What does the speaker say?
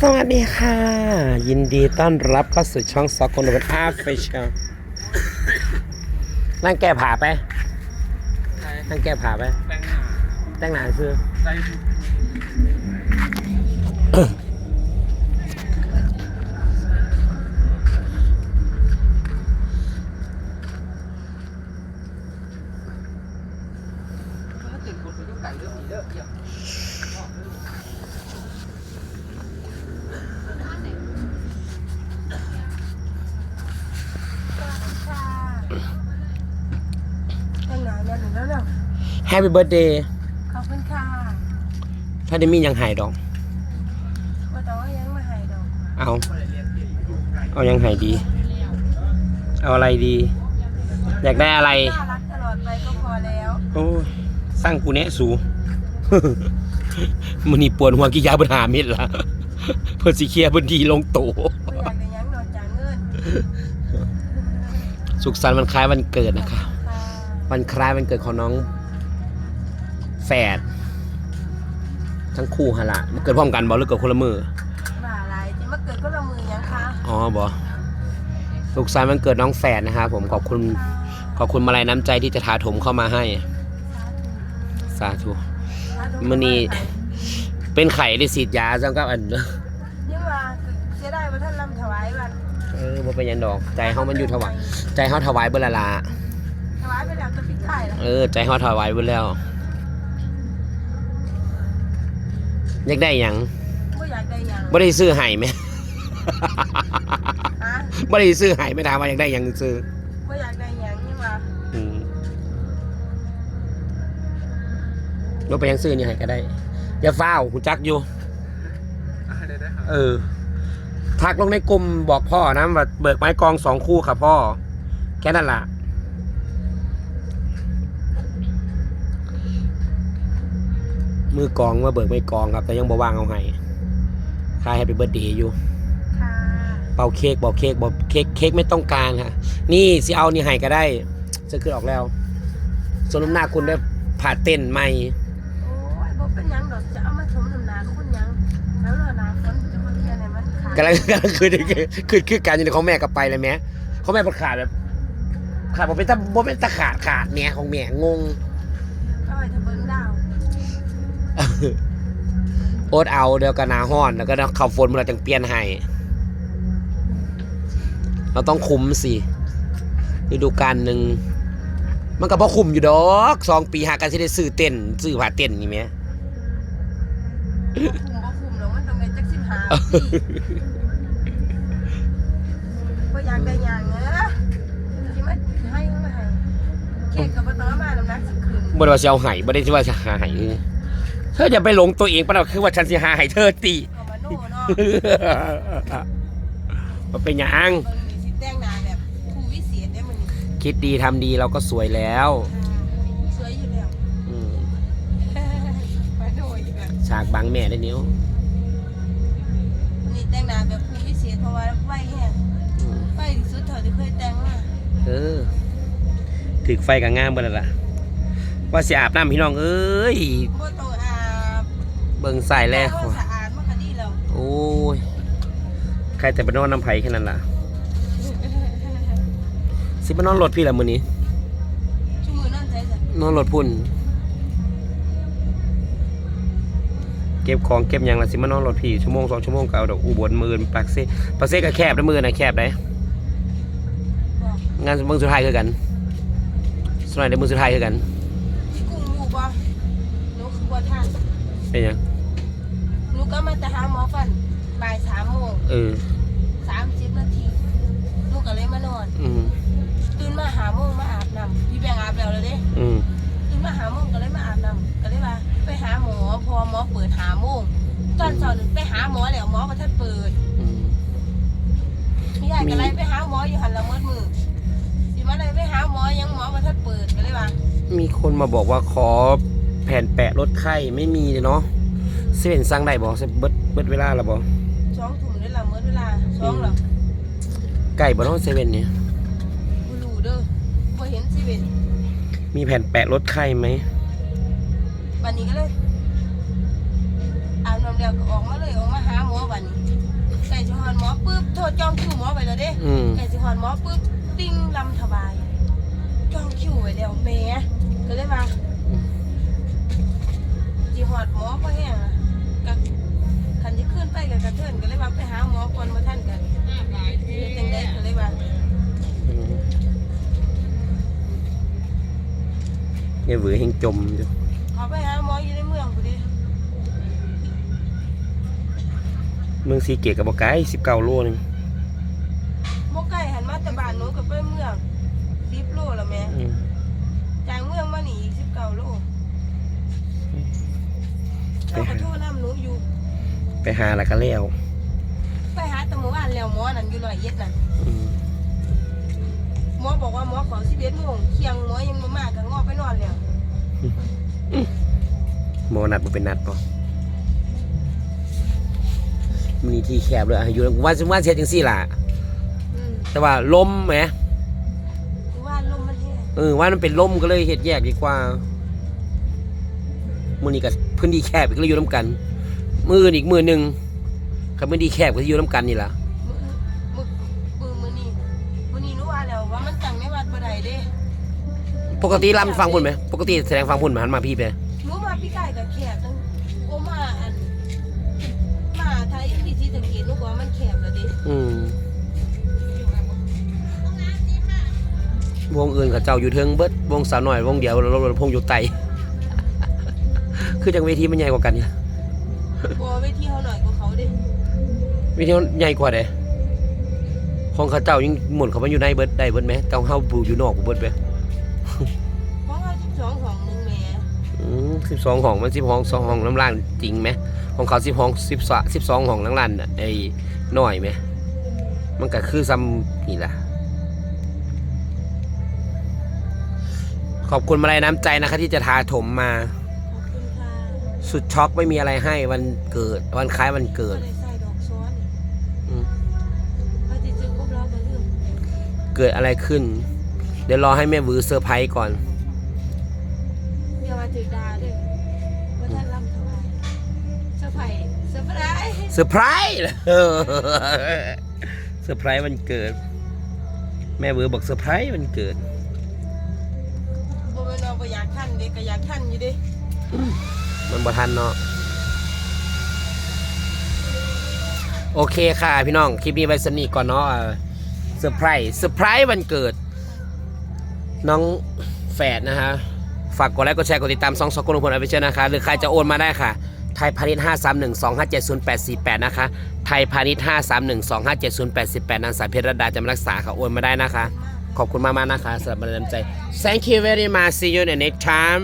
สวัสดีค่ะ ยินดีต้อนรับเข้าสู่ช่องซอกคนดูเป็นอาร์ฟิชเชลนั่งแก้ผ่าไปใช่นั่งแก้ผ่าไปแป้งหนาแต่งหนาคือ แฮปปี้เบิร์ดเดย์ขอบคุณค่ะถ้าได้มียังหายดอก ว่าแต่ว่ายังมาให้ดอกเอา เอายังหายดี เอาอะไรดี อยากได้อะไร น่ารักตลอดไปก็พอแล้วโอ้ยสร้างกูแนะสู มันนี่ปวดหัวกี่ยาปัญหาเม็ดละเพื่อสิเคลียร์พื้นที่ลงโต ไม่อยากได้หยังนอกจากเงินสุขสันต์วันคล้ายวันเกิดนะคะ ค่ะวันคล้ายวันเกิดของน้อง แฝดทั้งคู่ฮะละมันเกิดพร้อมกันบอหรือเกิดคนละมือว่าอะไรจะมาเกิดก็ละมือยังคะอ๋อบอสุขสันต์วันเกิดน้องแฝดนะครับผมขอบคุณขอบคุณมาลัยน้ำใจที่จะถาถมเข้ามาให้ สาธุมื้อนี้เป็นไข่ได้สีดยาจังกับอันยังว่าเสียดายว่าท่านลำถวายวัดเออบ่เป็นหยังดอก ใจเฮามันอยู่ถวายใจเฮาถวายเบิ่ละละถวายไปแล้วจะปิดท้ายแล้วเออใจเฮาถวายเบิ่แล้ว อยากได้หยังไม่อยากได้หยังบ่ได้ซื้อให้แหมฮะบ่ได้ซื้อให้ไม่ถามว่าอยากได้หยังซื้อไม่อยากได้หยังยังว่าอืมรถไปยังซื้อนี่ให้ก็ได้อย่าฟ้าวหูจักอยู่ได้ได้ครับเออ ทักลงในกลุ่มบอกพ่อนะว่าเบิกไม้กองสองคู่ค่ะพ่อ แค่นั้นล่ะ มือกองว่าเบิกไม่กองครับ แต่ยังบ่ว่างเอาให้ค่ายให้ไปเบิร์ดเดย์อยู่ค่ะเป่าเค้กบอกเค้กบอกเค้กเค้กไม่ต้องการค่ะ นี่สิเอานี่ให้ก็ได้จะขึ้นออกแล้วส่วนน้ำหน้าคุณได้ผ่าเต้นใหม่โอ้ยบ่เป็นหยังดอกจะเอามาสมน้ำหนาคุณหยังแล้วเรือหนาฝนจะมาเทียนให้มันขาดกำลังกำลังคือคือคือการอยู่ในของแม่กับไปเลยแม่ของแม่ประขาดแบบขาดบอกเป็นตะบอกเป็นตะขาดขาดเนี่ยของแม่งงเอาไว้ถ้าเบิ่งดาวโอ๊ตเอาเดี๋ยวก็หนาห้อน แล้วก็เข่าฝนมันเราจังเปลี่ยนให้ เราต้องคุมสิฤดูกาลหนึ่งมันก็พอคุมอยู่ดอกสองปีหากันที่ได้ซื้อเต้นซื้อผ้าเต้นนี่ไหมบ่คุมบ่คุมหรอกมันต้องได้จักสิบห้าบ่อยากได้หยังเนอะสิมาให้เขามาให้เค้กก็บ่ต้องเอามาน้ำหนักสิขึ้นบ่ได้ว่าสิเอาให้บ่ได้ว่าจะหาให้ เธออย่าไปหลงตัวเองปะเราคือว่าฉันสิหาให้เธอตีเอามาโน่เนาะมันเป็นหยังเบิ่งนี่สิแต่งหน้าแบบผู้วิเศษได้มื้อนี้คิดดีทำดีเราก็สวยแล้วสวยอยู่แล้วอืมมาโน่อีกแล้วฉากบังแม่ได้นิ้วนี่แต่งหน้าแบบผู้วิเศษเพราะว่าไวแห้งอืมไวที่สุดเท่าที่เคยแต่งมาเออถึกไฟกับงามเบิ่นล่ะว่าสิอาบน้ำพี่น้องเอ้ย บ่ต้องอาบ เบิ่งใส่แล้วว่าสะอาดมันก็ดีแล้วโอ้ย ใครแต่ไปนอนน้ำไผ่แค่นั้นล่ะ สิไปนอนรถพี่ละมื้อนี้ ชุมือนั่นใจจ้ะนอนรถพุ่น เก็บของเก็บหยังละสิมานอนรถพี่ชั่วโมงสองชั่วโมงก็เอาดอกอุบลหมื่นปักเซ่ปักเซ่ก็แคบนะมือนะแคบได้บอกงานมือสุดท้ายคือกันสุดท้ายได้มือสุดท้ายคือกันพี่กุ้งรู้บ่หนูคือบ่ทาน เป็นหยังหนูก็มาแต่หาหมอฟันบ่ายสามโมงเออสามสิบนาทีหนูก็เลยมานอน อืมตื่นมาหาโมงมาอาบน้ำพี่แบงอาบแล้วเลยเด้อืมตื่นมาหาโมงก็เลยมาอาบน้ำก็เลยว่า ไปหาหมอพอหมอเปิดหาโมงตอนเช้าหนูไปหาหมอแล้วหมอมาทันเปิดอืม พี่ยายก็เลยไปหาหมออยู่หันละเมิดมือสิมาเลยไปหาหมอยังหมอมาทันเปิดก็เลยว่ามีคนมาบอกว่าขอ แผ่นแปะลดไข้ไม่มีเลยเนาะเซเว่นสั่งได้บอกเบิดเบิดเวลาแล้วบอกสองถุ่มได้ละเมิดเวลาสองเหรอไก่บ่เนาะเซเว่นเนี่ยบ่รู้เด้อบ่เห็นสิเวนมีแผ่นแปะลดไข้ไหมวันนี้ก็เลยอาบน้ำแล้วก็ออกมาเลยออกมาหาหมอบัดนี้ไก่สิฮอนหมอปุ๊บโทษจองคิวหมอไปแล้วเด้อืมไก่สิฮอนหมอปุ๊บติ้งลำถวายจองคิวไว้แล้วแหม่ก็เลยว่าสิฮ อดหมอบ่แห้งอะก็คันสิขึ้นไปก็กระเทินก็เลยว่าไปหาหมอก่อนบ่ทันกันเฮ็ดจังได๋ก็เลยว่าเนี่ยหวือเฮงจมอยู่เขาไปหาหมออยู่ในเมืองพุ่นดิเมืองสีเกตกับบอกไก่สิบเก้าโลหนึงบ่ไกลหันมาแต่บ้านหนูก็ไปเมือง10โลแล้วแหม่ อืม ไปหาแล้วก็แล้วไปหาแตะหมู่บ้านแล้วหมอนั่นอยู่ร้อยเอ็ดนั่นอืมหมอบอกว่าหมอขอ11โมงเที่ยงหมอยังบ่มาก็งอไปนอนแล้วหมอนัดบ่เป็นนัดป่ะมันนี่ที่แคบเลยอะอยู่ว่าว่าเสียจังซี่ล่ะ อืมแต่ว่าลมแหมว่าลมมันแห้งเออว่ามันเป็นลมก็เลยเฮ็ดแยกดีกว่ามื้อนี้ก็พื้นที่แคบก็เลยอยู่น้ำกัน มืออื่นอีกมือหนึ่งกับพื้นที่แคบก็สิอยู่น้ำกันนี่ล่ะมือมือมือมือนี้มื้อนี้หนูว่าแล้วว่ามันตั้งในวัดบ่ได้เด้ปกติลำฟังพุ่นไหมปกติแสดงฟังพุ่นมาหันมาพี่ไปหนูมาพี่ไก่กับแขกตั้งโอมาอันมาไทยที่ที่สังเกตลูกว่ามันแคบแล้วเด้อืมวงอื่นเขาเจ้าอยู่เทิงเบิดวงสาวหน่อยวงเดียวเราเราพงอยู่ไตคือจังเวทีมันใหญ่กว่ากันเนี่ย บ่เวทีเฮาหน่อยกว่าเขาเด้เวทีมันใหญ่กว่าเด้ของเขาเจ้ายังหมุนเขามาอยู่ในเบิดได้เบิดไหมต้องเฮาบูอยู่นอกเบิดไหมเพราะว่า12ของหนึงแหม่สิบสองห้องมันสิบห้องสองห้องน้ำล่างจริงไหมของเขาสิบห้องสิบสสิบสองห้องน้ำล่างน่ะไอ้น้อยไหมมันก็คือซ้ำนี่แหละขอบคุณมาลัยน้ำใจนะคะที่จะทาถมมาขอบคุณค่ะ สุดช็อกไม่มีอะไรให้วันเกิด วันคล้ายวันเกิก็ดได้ใส่ดอกซ้อนอืมว่าสิซื้อครบแล้วก็ลืมเกิดอะไรขึ้น เดี๋ยวรอให้แม่วือเซอร์ไพรส์ก่อนเดี๋ยวมาถือดาเด้อว่าท่านรำถวายเซอร์ไพรส์เซอร์ไพรส์เซอร์ไพรส์เออเซอร์ไพรส์วันเกิด แม่วือบอกเซอร์ไพรส์วันเกิดบ่แม่นว่าบ่อยากทันเด้ก็อยากทันอยู่เด้ มันบ่ทันเนาะโอเคค่ะพี่น้อง คลิปนี้ไว้สนิทก่อนเนาะเซอร์ไพรส์เซอร์ไพรส์วันเกิด น้องแฝดนะฮะ ฝากกดไลค์กดแชร์กดติดตามซองสกุลพลอภิเชษนะคะ หรือใครจะโอนมาได้ค่ะ ไทยพาณิชย์5 3 1 2 5 7 0 8 4 8นย์แปดสี่แปดนะคะ ไทยพาณิชย์5 3 1 2 5 7 0 8 8นางสาวเพชรรดาจะมารักษาค่ะ โอนมาได้นะคะ ขอบคุณมากๆนะคะสำหรับกำลังใจ thank you very much see you in the next time